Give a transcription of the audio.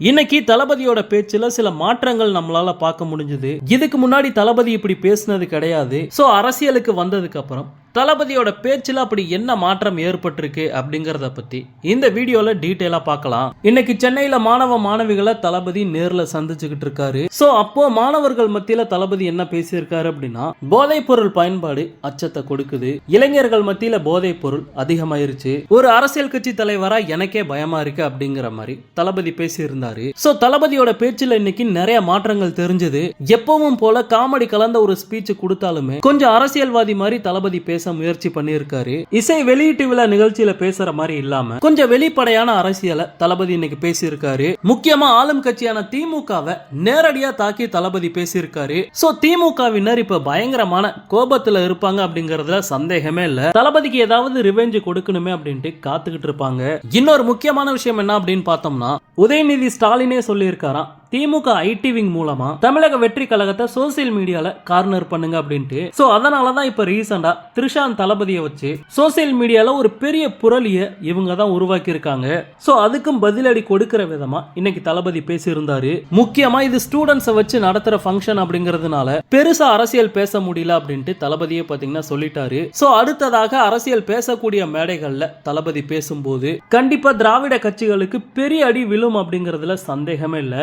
இன்னைக்கு தளபதியோட பேச்சுல சில மாற்றங்கள் நம்மளால பார்க்க முடிஞ்சது. இதுக்கு முன்னாடி தளபதி இப்படி பேசினது கிடையாது. சோ அரசியலுக்கு வந்ததுக்கு அப்புறம் தளபதியோட பேச்சுல அப்படி என்ன மாற்றம் ஏற்பட்டிருக்கு அப்படிங்கறத பத்தி இந்த வீடியோல டீட்டெயிலாக பார்க்கலாம். இன்னைக்கு சென்னையில மாணவ மாணவிகளை தளபதி நேர்ல சந்திச்சுக்கிட்டு இருக்காரு. சோ அப்போ மாணவர்கள் மத்தியில தளபதி என்ன பேசியிருக்காரு அப்படின்னா போதைப் பொருள் பயன்பாடு அச்சத்தை கொடுக்குது. இளைஞர்கள் மத்தியில போதைப் பொருள் அதிகமாயிருச்சு. ஒரு அரசியல் கட்சி தலைவரா எனக்கே பயமா இருக்கு அப்படிங்கிற மாதிரி தளபதி பேசியிருந்தாரு. சோ தளபதியோட பேச்சுல இன்னைக்கு நிறைய மாற்றங்கள் தெரிஞ்சது. எப்பவும் போல காமெடி கலந்த ஒரு ஸ்பீச் கொடுத்தாலுமே கொஞ்சம் அரசியல்வாதி மாதிரி தளபதி பேச பேச முயற்சி பண்ணியிருக்காரு. இசை வெளியீட்டு விழா நிகழ்ச்சியில பேசுற மாதிரி இல்லாம கொஞ்சம் வெளிப்படையான அரசியலை தளபதி இன்னைக்கு பேசியிருக்காரு. முக்கியமா ஆளும் கட்சியான திமுகவை நேரடியா தாக்கி தளபதி பேசியிருக்காரு. சோ திமுகவினர் இப்ப பயங்கரமான கோபத்துல இருப்பாங்க அப்படிங்கறதுல சந்தேகமே இல்ல. தளபதிக்கு ஏதாவது ரிவெஞ்ச் கொடுக்கணுமே அப்படின்ட்டு காத்துக்கிட்டு இருப்பாங்க. இன்னொரு முக்கியமான விஷயம் என்ன அப்படின்னு பார்த்தோம்னா உதயநிதி ஸ்டாலினே சொல்லியிருக்காராம். திமுக ஐடி விங் மூலமா தமிழக வெற்றி கழகத்தை சோசியல் மீடியால கார்னர் பண்ணுங்க அப்படின்ட்டு. சோ அதனாலதான் இப்ப ரீசெண்டா த்ரிஷான் தளபதியை வச்சு சோசியல் மீடியால ஒரு பெரிய புரளிய இவங்க தான் உருவாக்கி இருக்காங்க சோ அதுக்கும் பதிலடி கொடுக்கிற விதமா இன்னைக்கு தளபதி பேசியிருந்தாரு. முக்கியமா இது ஸ்டூடெண்ட்ஸை வச்சு நடத்துற ஃபங்க்ஷன் அப்படிங்கறதுனால பெருசா அரசியல் பேச முடியல அப்படின்ட்டு தளபதியே பாத்தீங்கன்னா சொல்லிட்டாரு. சோ அடுத்ததாக அரசியல் பேசக்கூடிய மேடைகள்ல தளபதி பேசும்போது கண்டிப்பா திராவிட கட்சிகளுக்கு பெரிய அடி விழும் அப்படிங்கறதுல சந்தேகமே இல்லை.